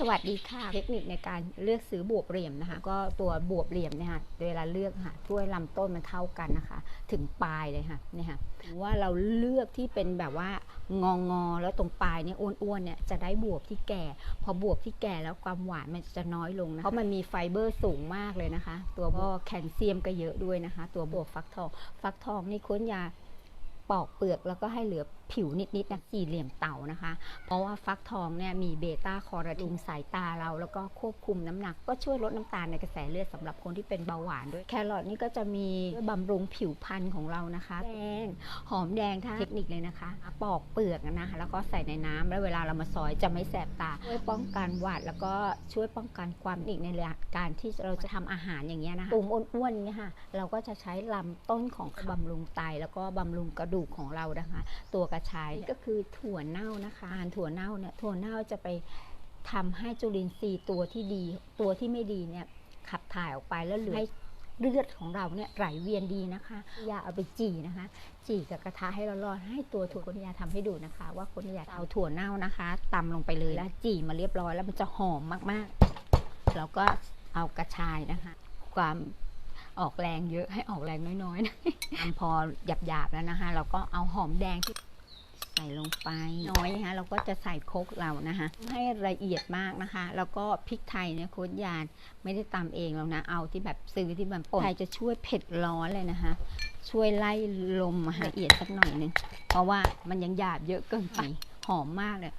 สวัสดีค่ะ เทคนิคในการเลือกซื้อบวบเหลี่ยมนะคะ ก็ตัวบวบเหลี่ยมเนี่ยค่ะเวลาเลือกค่ะช่วยลำต้นมันเท่ากันนะคะ ถึงปลายเลยค่ะเนี่ยค่ะว่าเราเลือกที่เป็นแบบว่างองอแล้วตรงปลายเนี่ยอ้วนๆเนี่ยจะได้บวบที่แก่ พอบวบที่แก่แล้วความหวานมันจะน้อยลงนะเพราะมันมีไฟเบอร์สูงมากเลยนะคะ ตัวก็แคลเซียมก็เยอะด้วยนะคะ ตัวบวบฟักทองฟักทองนี่ค้นยาปอกเปลือกแล้วก็ให้เหลือ ผิวนิดๆนะสี่เหลี่ยมเต่านะคะ เพราะว่าฟักทองเนี่ยมีเบต้าคอร์ดินสายตาเรา แล้วก็ควบคุมน้ำหนัก ก็ช่วยลดน้ำตาลในกระแสเลือดสำหรับคนที่เป็นเบาหวานด้วย แครอทนี่ก็จะมีบำรุงผิวพรรณของเรานะคะแดงหอมแดงถ้าเทคนิคเลยนะคะ ปอกเปลือกนะคะแล้วก็ใส่ในน้ำแล้วเวลาเรามาซอยจะไม่แสบตา ช่วยป้องกันหวัด แล้วก็ช่วยป้องกันความอีกในการที่เราจะทำอาหารอย่างเงี้ยนะคะตุ่มอ้วนๆเนี่ยค่ะเราก็จะใช้ลำต้นของบำรุงไตแล้วก็บำรุงกระดูกของเรานะคะ ตัวกระชายก็คือถั่วเน่านะคะอาหารถั่วเน่าเนี่ยถั่วเน่าจะไปทำให้จุลินทรีย์ตัวที่ดี ตัวที่ไม่ดีเนี่ยขับถ่ายออกไปแล้วเหลือให้เลือดของเราเนี่ยไหลเวียนดีนะคะ อย่าเอาไปจี่นะคะ จี่กับกระทะให้ร้อนๆให้ตัวถั่วคนยาทำให้ดูนะคะ ว่าคนยาเอาถั่วเน่านะคะตำลงไปเลยแล้วจี่มาเรียบร้อยแล้วมันจะหอมมากๆ แล้วก็เอากระชายนะคะ ความออกแรงเยอะให้ออกแรงน้อยๆนะทำพอหยาบๆแล้วนะคะ เราก็เอาหอมแดงที่ ใส่ลงไปน้อยนะคะเราก็จะใส่โคกเรานะคะให้ละเอียดมากนะคะ แล้วก็พริกไทยเนี่ยโค้ดยานไม่ได้ตำเองแล้วนะเอาที่แบบซื้อที่แบบป่นไทยจะช่วยเผ็ดร้อนเลยนะคะ ช่วยไล่ลมมาละเอียดสักหน่อยหนึงเพราะว่ามันยังหยาบเยอะเกินไปหอมมากเลย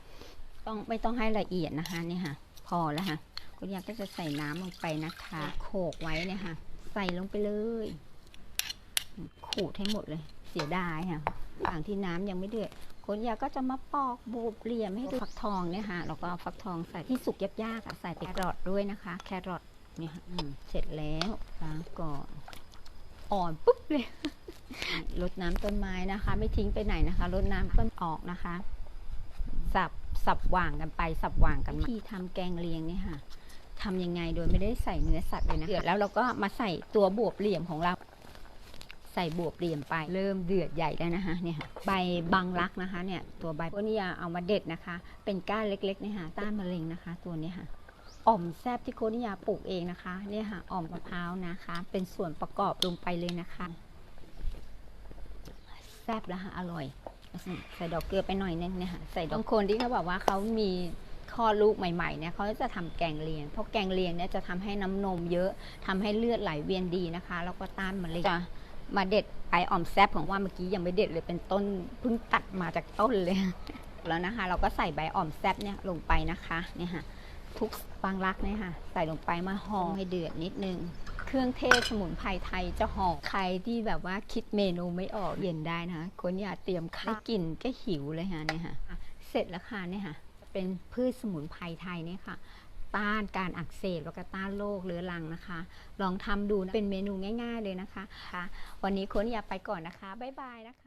ต้องไม่ต้องให้ละเอียดนะคะเนี่ยค่ะ พอแล้วค่ะคุณยายก็จะใส่น้ำลงไปนะคะ โขกไว้เนี่ยค่ะ ใส่ลงไปเลย ขูดให้หมดเลย เสียดายค่ะ ระหว่างที่น้ำยังไม่เดือดคนยาก็จะมาปอกบูบเหลี่ยมให้ดูฟักทองเนี่ยค่ะแล้วก็เอาฟักทองใส่ที่สุกยากๆอะใส่แครอทด้วยนะคะ แครอทเนี่ยค่ะอืมเสร็จแล้วล้างก่อนอ่อนปุ๊บเลยลดน้ำต้นไม้นะคะ ไม่ทิ้งไปไหนนะคะลดน้ำต้นออกนะคะ สับสับว่างกันไป สับว่างกันมาที่ทำแกงเลียงเนี่ยค่ะทำยังไงโดยไม่ได้ใส่เนื้อสัตว์เลยนะเดือดแล้วเราก็มาใส่ตัวบวบเหลี่ยมของเรา ใส่บวบเหลี่ยมไปเริ่มเดือดใหญ่แล้วนะคะเนี่ยใบบางรักนะคะเนี่ยตัวใบพวกนี้อย่าเอามาเด็ดนะคะ เป็นก้านเล็กๆเนี่ยค่ะต้านมะเร็งนะคะ ตัวนี้ค่ะอ่อมแซบที่โคนิยาปลูกเองนะคะเนี่ยค่ะอ่อมมะพร้าวนะคะ เป็นส่วนประกอบลงไปเลยนะคะแซบแล้วค่ะอร่อย ใส่ดอกเกลือไปหน่อยนึงเนี่ยค่ะใส่ดอกบางคนที่เขาบอกว่าเขามีคลอดลูกใหม่ๆเนี่ยเขาจะทำแกงเลียง เพราะแกงเลียงเนี่ยจะทำให้น้ำนมเยอะทำให้เลือดไหลเวียนดีนะคะ แล้วก็ต้านมะเร็ง มาเด็ดไปอ่อมแซบของว่าเมื่อกี้ยังไม่เด็ดเลยเป็นต้นเพิ่งตัดมาจากต้นเลยแล้วนะคะ เราก็ใส่ใบอ่อมแซบเนี่ยลงไปนะคะเนี่ยค่ะทุกบางรักเนี่ยค่ะ ใส่ลงไปมาหอมให้เดือดนิดนึง เครื่องเทศสมุนไพรไทยจะหอมใครที่แบบว่าคิดเมนูไม่ออกเย็นได้นะคะคนอย่าเตรียมข้าวได้กลิ่นก็หิวเลยค่ะเนี่ยค่ะ เสร็จแล้วค่ะเนี่ยค่ะ เป็นพืชสมุนไพรไทยเนี่ยค่ะ ต้านการอักเสบแล้วก็ต้านโรคเรื้อรังนะคะ ลองทำดูนะเป็นเมนูง่าย ๆเลยนะคะคะวันนี้คนอย่าไปก่อนนะคะ บ๊ายบายนะคะ